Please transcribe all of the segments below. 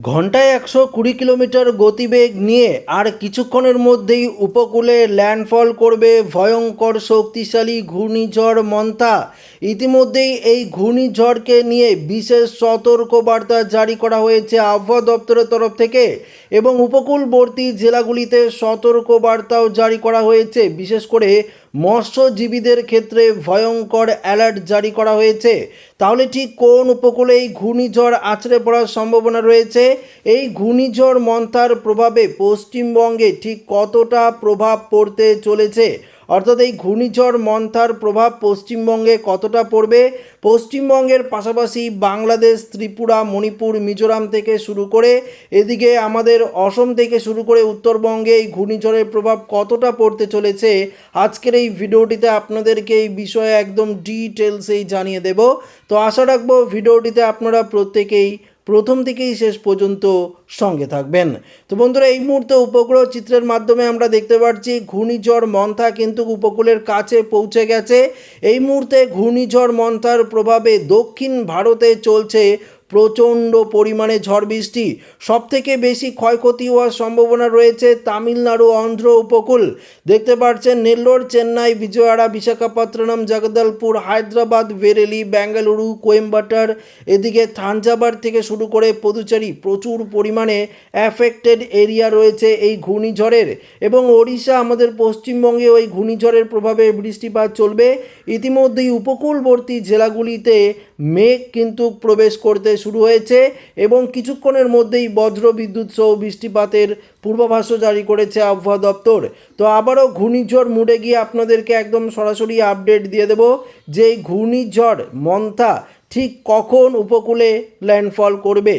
ঘন্টায় একশো কুড়ি কিলোমিটার গতিবেগ নিয়ে আর কিছুক্ষণের মধ্যেই উপকূলে ল্যান্ডফল করবে ভয়ঙ্কর শক্তিশালী ঘূর্ণিঝড় মন্থা। ইতিমধ্যেই এই ঘূর্ণিঝড়কে নিয়ে বিশেষ সতর্কবার্তা জারি করা হয়েছে আবহাওয়া দপ্তরের তরফ থেকে এবং উপকূলবর্তী জেলাগুলিতে সতর্কবার্তাও জারি করা হয়েছে। বিশেষ করে মৎস্যজীবীদের ক্ষেত্রে ভয়ঙ্কর অ্যালার্ট জারি করা হয়েছে। তাহলে ঠিক কোন উপকূলে এই ঘূর্ণিঝড় আছড়ে পড়ার সম্ভাবনা রয়েছে? এই ঘূর্ণিঝড় মন্থার প্রভাবে পশ্চিমবঙ্গে ঠিক কতটা প্রভাব পড়তে চলেছে? অর্থাৎ এই ঘূর্ণিঝড় মন্থার প্রভাব পশ্চিমবঙ্গে কতটা পড়বে? পশ্চিমবঙ্গের পাশাপাশি বাংলাদেশ, ত্রিপুরা, মণিপুর, মিজোরাম থেকে শুরু করে এদিকে আমাদের অসম থেকে শুরু করে উত্তরবঙ্গে এই ঘূর্ণিঝড়ের প্রভাব কতটা পড়তে চলেছে? আজকের এই ভিডিওটিতে আপনাদেরকে এই বিষয়ে একদম ডিটেলসেই জানিয়ে দেব। তো আশা রাখব ভিডিওটিতে আপনারা প্রত্যেকেই প্রথম থেকেই শেষ পর্যন্ত সঙ্গে থাকবেন। তো বন্ধুরা, এই মুহূর্তে উপগ্রহ চিত্রের মাধ্যমে আমরা দেখতে পাচ্ছি ঘূর্ণিঝড় মন্থা কিন্তু উপকূলের কাছে পৌঁছে গেছে। এই মুহূর্তে ঘূর্ণিঝড় মন্থার প্রভাবে দক্ষিণ ভারতে চলছে প্রচণ্ড পরিমাণে ঝড় বৃষ্টি। সব থেকে বেশি ক্ষয়ক্ষতি হওয়ার সম্ভাবনা রয়েছে তামিলনাড়ু অন্ধ্র উপকূল। দেখতে পাচ্ছেন নেল্লোর চেন্নাই বিজয়ওয়াড়া বিশাখাপত্তনম, জগদলপুর, হায়দ্রাবাদ, বেরেলি, বেঙ্গালুরু, কোয়েম্বাটার, এদিকে থাঞ্জাবার থেকে শুরু করে পদুচেরি প্রচুর পরিমাণে অ্যাফেক্টেড এরিয়া রয়েছে এই ঘূর্ণিঝড়ের। এবং ওড়িশা, আমাদের পশ্চিমবঙ্গে ওই ঘূর্ণিঝড়ের প্রভাবে বৃষ্টিপাত চলবে। ইতিমধ্যেই উপকূলবর্তী জেলাগুলিতে মেঘ কিন্তু প্রবেশ করতে শুরু হয়েছে এবং কিছুক্ষণের মধ্যেই বজ্র, বিদ্যুৎ সহ বৃষ্টিপাতের পূর্বাভাসও জারি করেছে আবহাওয়া দপ্তর। তো আবারও ঘূর্ণিঝড় মুড়ে গিয়ে আপনাদেরকে একদম সরাসরি আপডেট দিয়ে দেব যে ঘূর্ণিঝড় মন্থা ঠিক কখন উপকূলে ল্যান্ডফল করবে।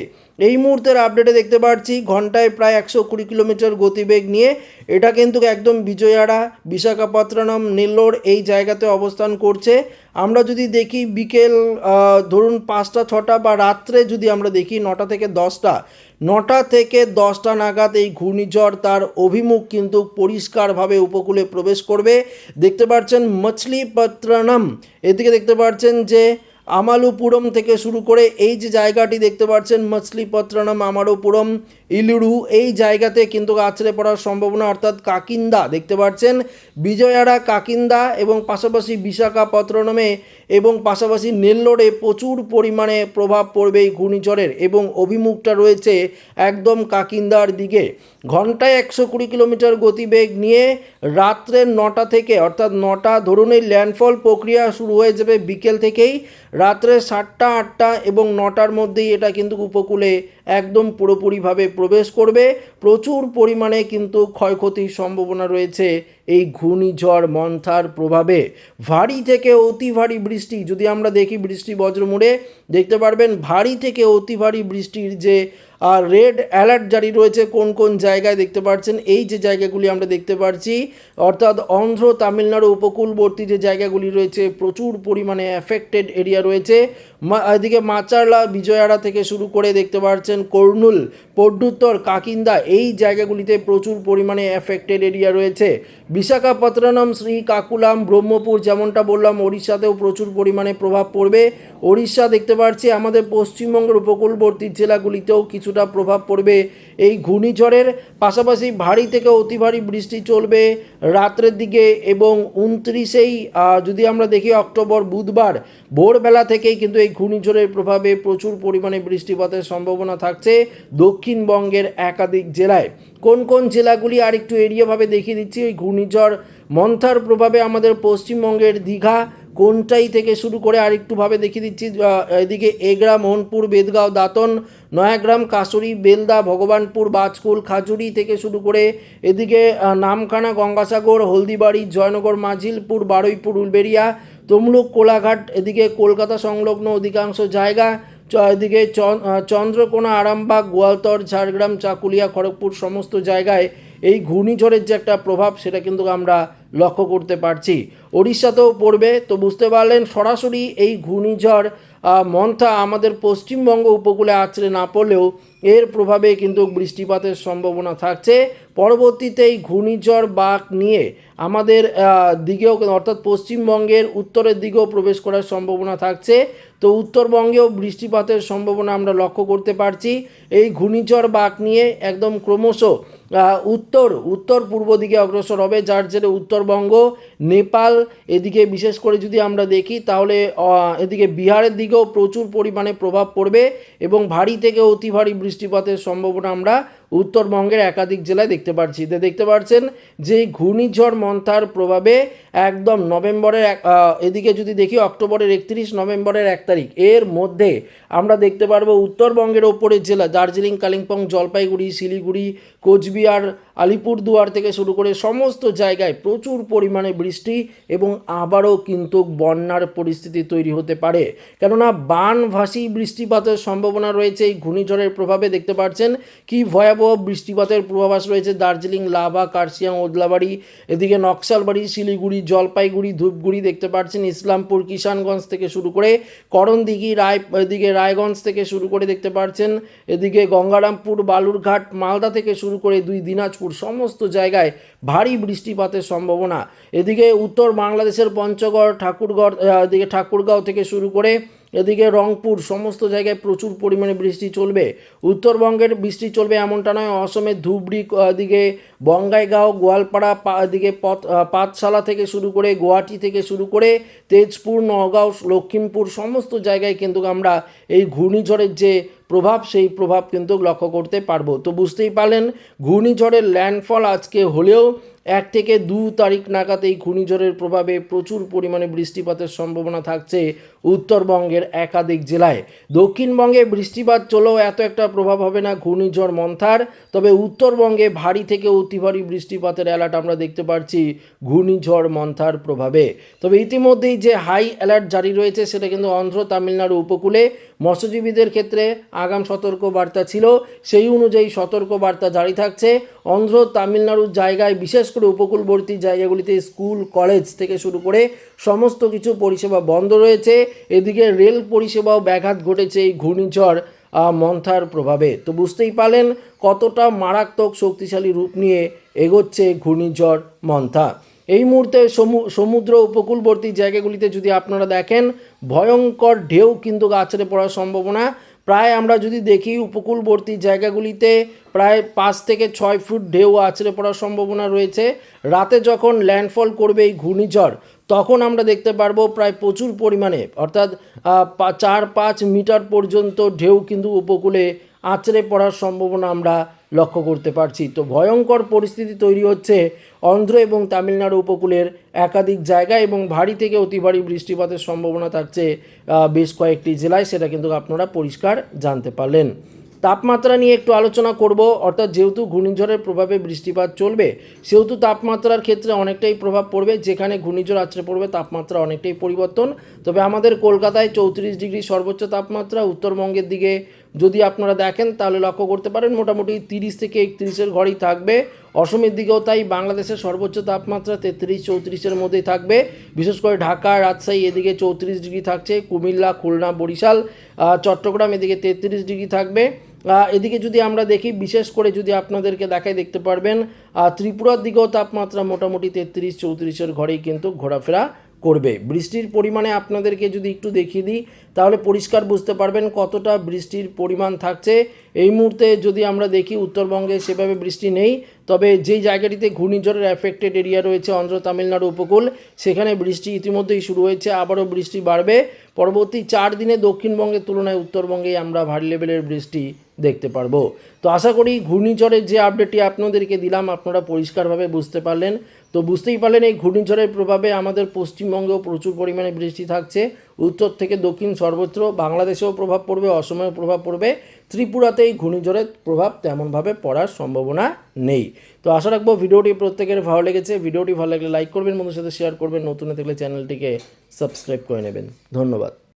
এই মুহূর্তের আপডেটে দেখতে পাচ্ছি ঘন্টায় প্রায় একশো কুড়ি কিলোমিটার গতিবেগ নিয়ে। এটা কিন্তু একদম বিজয়াড়া, বিশাখাপত্তনম, নেল্লোর এই জায়গাতে অবস্থান করছে। আমরা যদি দেখি বিকেল ধরুন পাঁচটা, ছটা বা রাত্রে যদি আমরা দেখি নটা থেকে দশটা, নটা থেকে দশটা নাগাদ এই ঘূর্ণিঝড় তার অভিমুখ কিন্তু পরিষ্কারভাবে উপকূলে প্রবেশ করবে। দেখতে পাচ্ছেন মছলিপত্রনম এদিকে দেখতে পাচ্ছেন যে আমালুপুরম থেকে শুরু করে এই যে জায়গাটি দেখতে পাচ্ছেন, মছলিপত্রনম, আমারুপুরম, ইলুরু, এই জায়গাতে কিন্তু আছড়ে পড়ার সম্ভাবনা, অর্থাৎ কাকিন্দা দেখতে পাচ্ছেন বিজয়াড়া কাকিন্দা এবং পাশাপাশি বিশাখাপত্রনমে এবং পাশাপাশি নেল্লোরে প্রচুর পরিমাণে প্রভাব পড়বে এই ঘূর্ণিঝড়ের এবং অভিমুখটা রয়েছে একদম কাকিন্দার দিকে। ঘন্টায় একশো কুড়ি কিলোমিটার গতিবেগ নিয়ে রাত্রের নটা থেকে, অর্থাৎ নটা ধরুন এই ল্যান্ডফল প্রক্রিয়া শুরু হয়ে যাবে বিকেল থেকেই রাত্রে সাতটা, আটটা এবং নটার মধ্যেই এটা কিন্তু উপকূলে একদম পুরোপুরিভাবে প্রবেশ করবে। প্রচুর পরিমাণে কিন্তু ক্ষয়ক্ষতির সম্ভাবনা রয়েছে এই ঘূর্ণিঝড় মন্থার প্রভাবে ভারী থেকে অতি ভারী বৃষ্টি, যদি আমরা দেখি বৃষ্টি বজ্রমুড়ে, দেখতে পারবেন ভারী থেকে অতি ভারী বৃষ্টির যে আর রেড অ্যালার্ট জারি রয়েছে কোন কোন জায়গায় দেখতে পাচ্ছেন এই যে জায়গাগুলি আমরা দেখতে পাচ্ছি অর্থাৎ অন্ধ্র তামিলনাড়ু উপকূলবর্তী যে জায়গাগুলি রয়েছে, প্রচুর পরিমাণে অ্যাফেক্টেড এরিয়া রয়েছে এদিকে মাচারলা বিজয়াড়া থেকে শুরু করে দেখতে পাচ্ছেন কর্নুল, পড্ডুত্তর, কাকিন্দা, এই জায়গাগুলিতে প্রচুর পরিমাণে এফেক্টেড এরিয়া রয়েছে। বিশাখাপত্তনম শ্রী কাকুলাম ব্রহ্মপুর যেমনটা বললাম, ওড়িশাতেও প্রচুর পরিমাণে প্রভাব পড়বে। ওড়িশা দেখতে পাচ্ছি আমাদের পশ্চিমবঙ্গের উপকূলবর্তী জেলাগুলিতেও কিছুটা প্রভাব পড়বে। এই ঘূর্ণিঝড়ের পাশাপাশি ভারী থেকে অতি ভারী বৃষ্টি চলবে রাত্রের দিকে এবং উনত্রিশেই যদি আমরা দেখি অক্টোবর, বুধবার, ভোরবেলা থেকেই কিন্তু এই ঘূর্ণিঝড়ের প্রভাবে প্রচুর পরিমাণে বৃষ্টিপাতের সম্ভাবনা থাকছে দক্ষিণবঙ্গের একাধিক জেলায়। কোন কোন জেলাগুলি আর একটু এরিয়াভাবে দেখিয়ে দিচ্ছি? ওই ঘূর্ণিঝড় মন্থার প্রভাবে আমাদের পশ্চিমবঙ্গের দীঘা কোনটাই থেকে শুরু করে আরেকটুভাবে দেখিয়ে দিচ্ছি এদিকে এগরা মোহনপুর, বেদগাঁও, দাঁতন, নয়াগ্রাম কাসুরি বেলদা, ভগবানপুর বাজকুল খাজুরি থেকে শুরু করে এদিকে নামখানা, গঙ্গাসাগর, হলদিবাড়ি, জয়নগর, মাঝিলপুর, বারুইপুর, উলবেড়িয়া, তমলুক, কোলাঘাট, এদিকে কলকাতা সংলগ্ন অধিকাংশ জায়গা এদিকে চন্দ্রকোনা, আরামবাগ, গোয়ালতর, ঝাড়গ্রাম, চাকুলিয়া, খড়গপুর সমস্ত জায়গায় এই ঘূর্ণিঝড়ের যে একটা প্রভাব, সেটা কিন্তু আমরা লক্ষ্য করতে পারছি। ওড়িশাতেও পড়বে, তো বুঝতে পারলেন, সরাসরি এই ঘূর্ণিঝড় মন্থা আমাদের পশ্চিমবঙ্গ উপকূলে আছড়ে না পড়লেও এর প্রভাবে কিন্তু বৃষ্টিপাতের সম্ভাবনা থাকছে। পরবর্তীতে এই ঘূর্ণিঝড় বাঘ নিয়ে আমাদের দিকেও, অর্থাৎ পশ্চিমবঙ্গের উত্তরের দিকেও প্রবেশ করার সম্ভাবনা থাকছে। তো উত্তরবঙ্গেও বৃষ্টিপাতের সম্ভাবনা আমরা লক্ষ্য করতে পারছি। এই ঘূর্ণিঝড় বাঘ নিয়ে একদম ক্রমশ উত্তর উত্তর পূর্ব দিকে অগ্রসর হবে, যার জেরে উত্তরবঙ্গ, নেপাল, এদিকে বিশেষ করে যদি আমরা দেখি, তাহলে এদিকে বিহারের দিকেও প্রচুর পরিমাণে প্রভাব পড়বে এবং ভারী থেকে অতি ভারী বৃষ্টিপাতের সম্ভাবনা আমরা উত্তরবঙ্গের একাধিক জেলায় দেখতে পাচ্ছি তো দেখতে পাচ্ছেন যে ঘূর্ণিঝড় মন্থার প্রভাবে একদম নভেম্বরের এদিকে যদি দেখি অক্টোবরের একত্রিশ, নভেম্বরের এক তারিখ। এর মধ্যে আমরা দেখতে পারব উত্তরবঙ্গের ওপরের জেলা, দার্জিলিং, কালিম্পং, জলপাইগুড়ি, শিলিগুড়ি, কোচবিহার আলিপুরদুয়ার থেকে শুরু করে সমস্ত জায়গায় প্রচুর পরিমাণে বৃষ্টি এবং আবারও কিন্তু বন্যার পরিস্থিতি তৈরি হতে পারে। কেননা বানভাসী বৃষ্টিপাতের সম্ভাবনা রয়েছে। এই ঘূর্ণিঝড়ের প্রভাবে দেখতে পাচ্ছেন কি ভয়াবহ বৃষ্টিপাতের পূর্বাভাস রয়েছে দার্জিলিং, লাভা, কার্শিয়াং, ওদলাবাড়ি। এদিকে নকশালবাড়ি, শিলিগুড়ি, জলপাইগুড়ি, ধূপগুড়ি দেখতে পাচ্ছেন ইসলামপুর, কিষানগঞ্জ থেকে শুরু করে করণদিঘি, রায়, এদিকে রায়গঞ্জ থেকে শুরু করে দেখতে পাচ্ছেন এদিকে গঙ্গারামপুর, বালুরঘাট, মালদা থেকে শুরু করে দুই দিনাজপুর সমস্ত জায়গায় ভারী বৃষ্টিপাতের সম্ভাবনা। এদিকে উত্তর বাংলাদেশের পঞ্চগড়, ঠাকুরগড় এদিকে ঠাকুরগাঁও থেকে শুরু করে এদিকে রংপুর সমস্ত জায়গায় প্রচুর পরিমাণে বৃষ্টি চলবে। উত্তরবঙ্গের বৃষ্টি চলবে এমনটা নয়, অসমের ধুবড়ি দিকে বঙ্গাইগাঁও, গোয়ালপাড়া দিকে পথ পাঠশালা থেকে শুরু করে গুয়াহাটি থেকে শুরু করে তেজপুর নগাঁও লক্ষ্মীমপুর সমস্ত জায়গায় কিন্তু আমরা এই ঘূর্ণিঝড়ের যে প্রভাব, সেই প্রভাব কিন্তু লক্ষ্য করতে পারব। তো বুঝতেই পারলেন, ঘূর্ণিঝড়ের ল্যান্ডফল আজকে হলেও এক থেকে দু তারিখ নাগাদ এই ঘূর্ণিঝড়ের প্রভাবে প্রচুর পরিমাণে বৃষ্টিপাতের সম্ভাবনা থাকছে উত্তরবঙ্গের একাধিক জেলায়। দক্ষিণবঙ্গে বৃষ্টিপাত চলেও এত একটা প্রভাব হবে না ঘূর্ণিঝড় মন্থার, তবে উত্তরবঙ্গে ভারী থেকে অতি ভারী বৃষ্টিপাতের অ্যালার্ট আমরা দেখতে পাচ্ছি ঘূর্ণিঝড় মন্থার প্রভাবে। তবে ইতিমধ্যেই যে হাই অ্যালার্ট জারি রয়েছে, সেটা কিন্তু অন্ধ্র, তামিলনাড়ু উপকূলে মৎস্যজীবীদের ক্ষেত্রে আগাম সতর্ক বার্তা ছিল। সেই অনুযায়ী সতর্ক বার্তা জারি থাকছে। অন্ধ্র তামিলনাড়ুর জায়গায় বিশেষ করে উপকূলবর্তী জায়গাগুলিতে স্কুল, কলেজ থেকে শুরু করে সমস্ত কিছু পরিষেবা বন্ধ রয়েছে। এদিকে রেল পরিষেবাও ব্যাঘাত ঘটেছে এই ঘূর্ণিঝড় মন্থার প্রভাবে। তো বুঝতেই পারলেন কতটা মারাত্মক শক্তিশালী রূপ নিয়ে এগোচ্ছে ঘূর্ণিঝড়, মন্থা। এই মুহূর্তে সমু- সমুদ্র উপকূলবর্তী জায়গাগুলিতে যদি আপনারা দেখেন, ভয়ঙ্কর ঢেউ কিন্তু আছড়ে পড়ার সম্ভাবনা। প্রায় আমরা যদি দেখি উপকূলবর্তী জায়গাগুলিতে প্রায় পাঁচ থেকে ছয় ফুট ঢেউ আছড়ে পড়ার সম্ভাবনা রয়েছে। রাতে যখন ল্যান্ডফল করবে এই ঘূর্ণিঝড়, তখন আমরা দেখতে পারব প্রায় প্রচুর পরিমাণে, অর্থাৎ চার পাঁচ মিটার পর্যন্ত ঢেউ কিন্তু উপকূলে আছড়ে পড়ার সম্ভাবনা আমরা লক্ষ্য করতে পারছি। তো ভয়ঙ্কর পরিস্থিতি তৈরি হচ্ছে অন্ধ্র এবং তামিলনাড়ু উপকূলের একাধিক জায়গায় এবং ভারী থেকে অতি ভারী বৃষ্টিপাতের সম্ভাবনা থাকছে বেশ কয়েকটি জেলায়। সেটা কিন্তু আপনারা পরিষ্কার জানতে পারলেন। তাপমাত্রা নিয়ে একটু আলোচনা করব। অর্থাৎ যেহেতু ঘূর্ণিঝড়ের প্রভাবে বৃষ্টিপাত চলবে, সেহেতু তাপমাত্রার ক্ষেত্রে অনেকটাই প্রভাব পড়বে। যেখানে ঘূর্ণিঝড় আছড়ে পড়বে, তাপমাত্রা অনেকটাই পরিবর্তন। তবে আমাদের কলকাতায় চৌত্রিশ ডিগ্রি সর্বোচ্চ তাপমাত্রা, উত্তরবঙ্গের দিকে যদি আপনারা দেখেন, তাহলে লক্ষ্য করতে পারেন মোটামুটি তিরিশ থেকে একত্রিশের ঘরেই থাকবে। অসমের দিকেও তাই বাংলাদেশের সর্বোচ্চ তাপমাত্রা তেত্রিশ, চৌত্রিশের মধ্যেই থাকবে। বিশেষ করে ঢাকা, রাজশাহী, এদিকে চৌত্রিশ ডিগ্রি থাকছে। কুমিল্লা, খুলনা, বরিশাল চট্টগ্রাম এদিকে তেত্রিশ ডিগ্রি থাকবে। এদিকে যদি আমরা দেখি, বিশেষ করে যদি আপনাদেরকে দেখাই, দেখতে পারবেন ত্রিপুরার দিকেও তাপমাত্রা মোটামুটি তেত্রিশ, চৌত্রিশের ঘরেই কিন্তু ঘোরাফেরা করবে। বৃষ্টির পরিমাণে আপনাদেরকে যদি একটু দেখিয়ে দিই, তাহলে পরিষ্কার বুঝতে পারবেন কতটা বৃষ্টির পরিমাণ থাকছে। এই মুহূর্তে যদি আমরা দেখি উত্তরবঙ্গে সেভাবে বৃষ্টি নেই তবে যেই জায়গাটিতে ঘূর্ণিঝড়ের অ্যাফেক্টেড এরিয়া রয়েছে অন্ধ্র তামিলনাড়ু উপকূল, সেখানে বৃষ্টি ইতিমধ্যেই শুরু হয়েছে, আবারও বৃষ্টি বাড়বে। পরবর্তী চার দিনে দক্ষিণবঙ্গের তুলনায় উত্তরবঙ্গেই আমরা ভারী লেভেলের বৃষ্টি দেখতে পারব। তো আশা করি ঘূর্ণিঝড়ের যে আপডেটটি আপনাদেরকে দিলাম, আপনারা পরিষ্কারভাবে বুঝতে পারলেন। তো বুঝতেই পারলেন এই ঘূর্ণিঝড়ের প্রভাবে আমাদের পশ্চিমবঙ্গেও প্রচুর পরিমাণে বৃষ্টি থাকছে। উত্তর থেকে দক্ষিণ সর্বত্র বাংলাদেশেও প্রভাব পড়বে, অসমেও প্রভাব পড়বে। ত্রিপুরাতে এই ঘূর্ণিঝড়ের প্রভাব তেমনভাবে পড়ার সম্ভাবনা নেই। তো আশা রাখব ভিডিওটি প্রত্যেকের ভালো লেগেছে। ভিডিওটি ভালো লাগলে লাইক করবেন বন্ধুর সাথে শেয়ার করবেন। নতুন থাকলে চ্যানেলটিকে সাবস্ক্রাইব করে নেবেন। ধন্যবাদ।